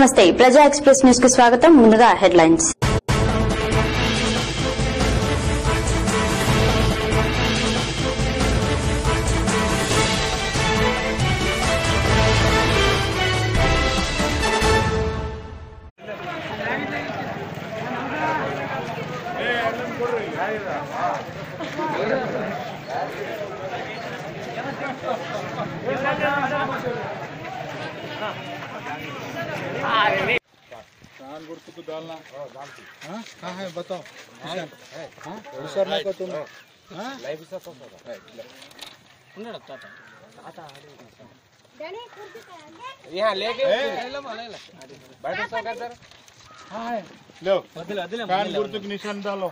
నమస్తే. ప్రజా ఎక్స్ప్రెస్ న్యూస్కు స్వాగతం. ముందుగా హెడ్లైన్స్. डालना हाँ? कहाँ है? बताओ। विसरना हाँ? को तुम हाँ? यहाँ लेके बैठो सर हाँ लो। कानपुर तक निशान डालो।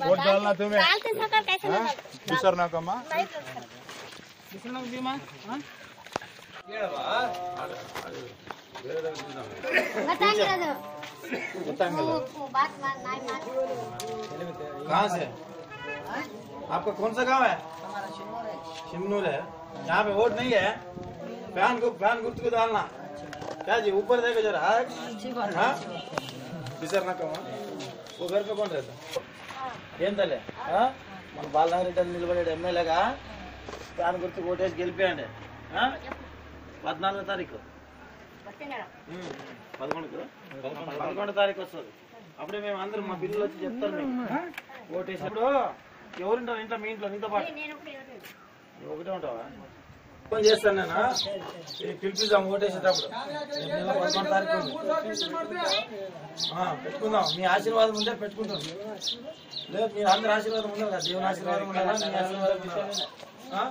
वोट डालना तुम्हें। विसरना का माँ विसरना भी माँ बताएँगे ना वो वो बात मान नहीं मान कहाँ से आपका कौन सा गांव है शिमनूर है यहाँ पे वोट नहीं है फैन को फैन गुर्त को डालना क्या जी ऊपर देखो जरा हाँ बिसर ना कमा वो घर पे कौन रहता ఏం తల్లి ఆ? మన బాలనగర్ నిలబడే ఎమ్మెల్యేగా ఫ్యాన్ గుర్తు ఓటేసి గెలిపాయండి ఆ? పద్నాలుగో తారీఖు పదకొండో తారీఖు వస్తుంది. అప్పుడే మేము అందరం మా పిల్లలు వచ్చి చెప్తారు మీకు. ఓటేసినప్పుడు ఎవరుంటారు ఇంట్లో మీ ఇంట్లో నీతో పాటు. ఒకటే ఉంటావా? ఫోన్ చేస్తాను నేను ఈ పిలిపిద్దాం ఓటేసేటప్పుడు. పదకొండు తారీఖు పెట్టుకుందాం. మీ ఆశీర్వాదం ఉంటే పెట్టుకుంటాం. లేదు మీ అందరి ఆశీర్వాదం ఉండాలి కదా. దేవుని ఆశీర్వాదం ఉండాలా? మీ ఆశీర్వాదం ఉండాలా?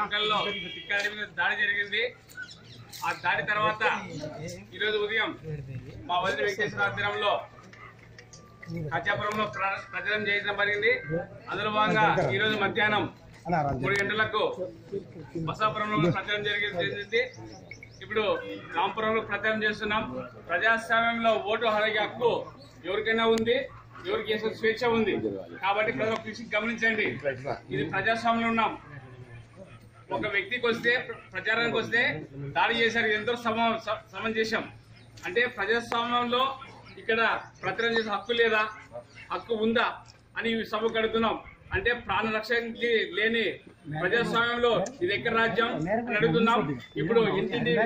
ఆ? నిన్న మీద దాడి జరిగింది. ఆ దాడి తర్వాత ఈరోజు ఉదయం మా వదిలి వెంకటేశ్వర ఆధ్వర్యంలో ఖచ్చాపురంలో ప్ర- ప్రచారం చేయడం జరిగింది. అందులో భాగంగా ఈరోజు మధ్యాహ్నం మూడు గంటలకు బసాపురంలో ప్రచారం జరిగింది. ఇప్పుడు రాంపురంలో ప్రచారం చేస్తున్నాం. ప్రజాస్వామ్యంలో ఓటు అడిగే హక్కు ఎవరికైనా ఉంది. ఎవరికి వేసే స్వేచ్ఛ ఉంది. కాబట్టి ప్రజలు కృషి గమనించండి. ఇది ప్రజాస్వామ్యంలో ఉన్నాం. ఒక వ్యక్తికి వస్తే ప్రచారానికి వస్తే దాడి చేశారు. ఎంతో సమ స- అంటే ప్రజాస్వామ్యంలో ఇక్కడ ప్రచారం చేసే హక్కు లేదా? హక్కు ఉందా? అని సభ సభకు అడుగుతున్నాం. అంటే ప్రాణ రక్షణకి లేని ప్రజాస్వామ్యంలో ఇది ఎక్కడ రాజ్యం అని అడుగుతున్నాం. ఇప్పుడు ఇంటింటి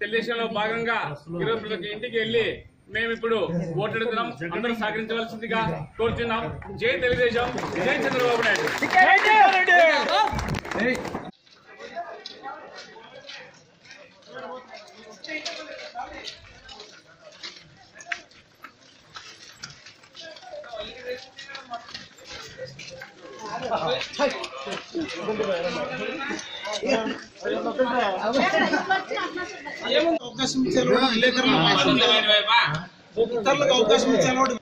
తెలుగుదేశంలో భాగంగా ఈరోజు ప్రతి ఇంటికి వెళ్ళి మేము ఇప్పుడు ఓటెడుతున్నాం అందరూ సహకరించవలసిందిగా కోరుతున్నాం జై తెలుగుదేశం. జై చంద్రబాబు నాయుడు. అవకాశం ఇచ్చేవాడు విలేకరులు ఇతరులకు అవకాశం ఇచ్చేవాడు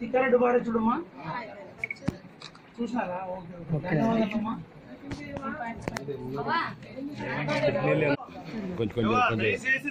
తిక్కారెడ్డి బాగా చూడమ్మా. చూసినారా? ఓకే ధన్యవాదాలమ్మా. దయచేసి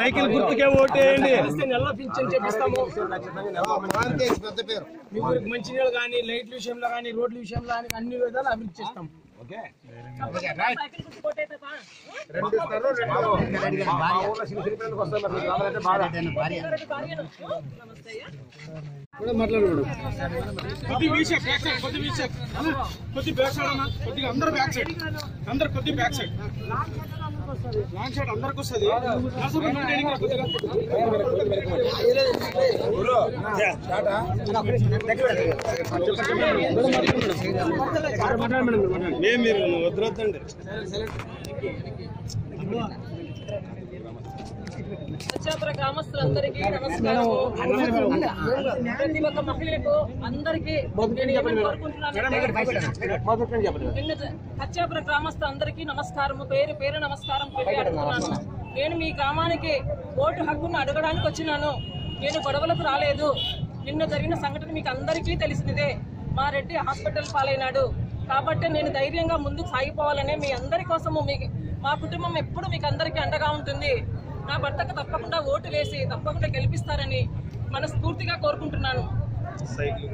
సైకిల్ గుర్తుకే ఓటేయండి. నెలలో పింఛన్ చేపిస్తాము? మీ ఊరికి మంచినీళ్ళు కానీ లైట్ల విషయంలో కానీ రోడ్ల విషయంలో కానీ అన్ని విధాలు అభివృద్ధి చేస్తాం అయ్యా. కొద్ది బ్యాక్ సైడ్ కొద్ది వీసెక్ కొద్ది బ్యాక్ సైడ్ అన్న కొద్దిగా అందరూ బ్యాక్ సైడ్ అందరు కొద్ది బ్యాక్ సైడ్ లాంగ్ సైడ్ అందరికి వస్తుంది. నర్సరీ ఎన్నికల కొద్దిగా సత్యాపుర గ్రామస్తులందరికీ నమస్కారం. ప్రతి ఒక్క మహిళకు అందరికీ గ్రామస్తులందరికీ నమస్కారం పేరు పేరు నమస్కారం పెట్టి అడుగుతున్నాను. నేను మీ గ్రామానికి ఓటు హక్కును అడగడానికి వచ్చినాను. నేను గొడవలకు రాలేదు. నిన్న జరిగిన సంఘటన మీకు అందరికీ తెలిసినదే. మా రెడ్డి హాస్పిటల్ పాలైనాడు. కాబట్టి నేను ధైర్యంగా ముందుకు సాగిపోవాలనే మీ అందరి కోసము మీ మా కుటుంబం ఎప్పుడు మీకు అందరికీ అండగా ఉంటుంది. నా భర్తకు తప్పకుండా ఓటు వేసి తప్పకుండా గెలిపిస్తారని మనస్ఫూర్తిగా కోరుకుంటున్నాను.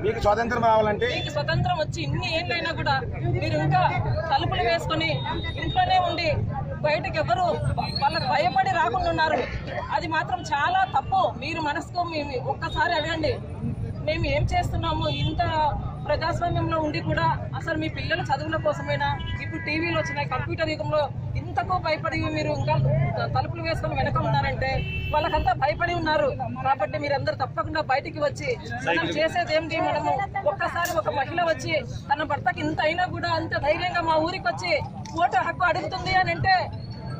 మీకు స్వాతంత్రం రావాలంటే? మీకు స్వతంత్రం వచ్చి ఇన్ని ఏళ్ళైనా కూడా మీరు ఇంకా తలుపులు వేసుకొని ఇంట్లోనే ఉండి బయటకు ఎవరు వాళ్ళకి భయపడి రాకుండా ఉన్నారు. అది మాత్రం చాలా తప్పు. మీరు మనసుకు మీ- మీ ఒక్కసారి అడగండి. మేము ఏం చేస్తున్నాము? ఇంత ప్రజాస్వామ్యంలో ఉండి కూడా అసలు మీ పిల్లల చదువుల కోసమైనా ఇప్పుడు టీవీలు వచ్చినాయి కంప్యూటర్ యుగంలో ఇంతకు భయపడి మీరు ఇంకా తలుపులు వేసుకొని వెనక ఉన్నారంటే వాళ్ళకంతా భయపడి ఉన్నారు. కాబట్టి మీరందరూ తప్పకుండా బయటికి వచ్చి మనం చేసేది ఏంటి మనము. ఒక్కసారి ఒక మహిళ వచ్చి తన భర్తకి ఇంత అయినా కూడా అంత ధైర్యంగా మా ఊరికి వచ్చి ఓటు హక్కు అడుగుతుంది అని అంటే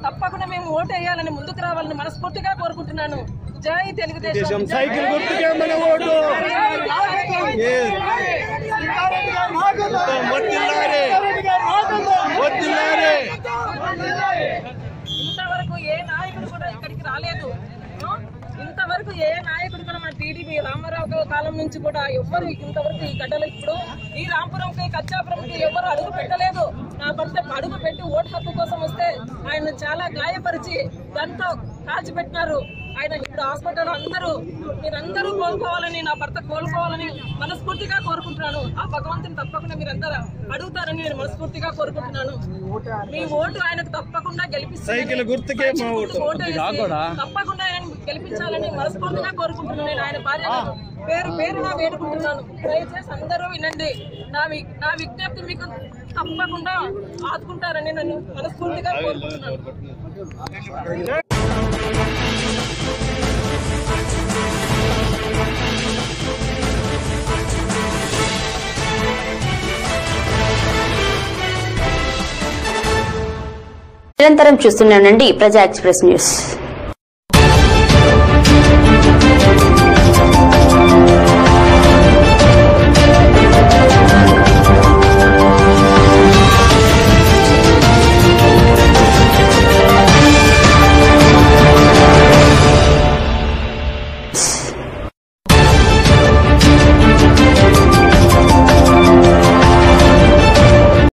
తప్పకుండా మేము ఓటు వేయాలని ముందుకు రావాలని మనస్ఫూర్తిగా కోరుకుంటున్నాను. జై తెలుగుదేశం సైకిల్ గుర్తుకే మన ఓటు? ఇంతవరకు ఏ నాయకుడు కూడా ఇక్కడికి రాలేదు? ఇంతవరకు ఏ నాయకుడు కూడా మన టీడీపీ రామారావు కాలం నుంచి కూడా ఎవ్వరు ఇంతవరకు ఈ గడ్డలు ఇప్పుడు ఈ రాంపురంకి కచ్చాపురంకి ఎవరు అడుగు పెట్టలేదు. నా భర్త అడుగు పెట్టి ఓటు హక్కు కోసం వస్తే ఆయన చాలా గాయపరిచి దాంతో కాల్చిపెట్టినారు. ఆయన ఇప్పుడు హాస్పిటల్ అందరూ మీరందరూ కోలుకోవాలని నా భర్త కోలుకోవాలని మనస్ఫూర్తిగా కోరుకుంటున్నాను. ఆ భగవంతుని తప్పకుండా మీరందరూ అడుగుతారని నేను మనస్ఫూర్తిగా కోరుకుంటున్నాను. మీ ఓటు ఆయనకు తప్పకుండా గెలిపిస్తారు గుర్తుకే మా ఓటు. తప్పకుండా ఆయన గెలిపించాలని మనస్ఫూర్తిగా కోరుకుంటున్నాను. నేను ఆయన భార్య పేరు పేరుగా వేడుకుంటున్నాను. దయచేసి అందరూ వినండి. నా వి- నా విజ్ఞప్తి మీకు తప్పకుండా ఆదుకుంటారని నన్ను మనస్ఫూర్తిగా కోరుకుంటున్నాను. నిరంతరం చూస్తున్నానండి ప్రజా ఎక్స్ప్రెస్ న్యూస్.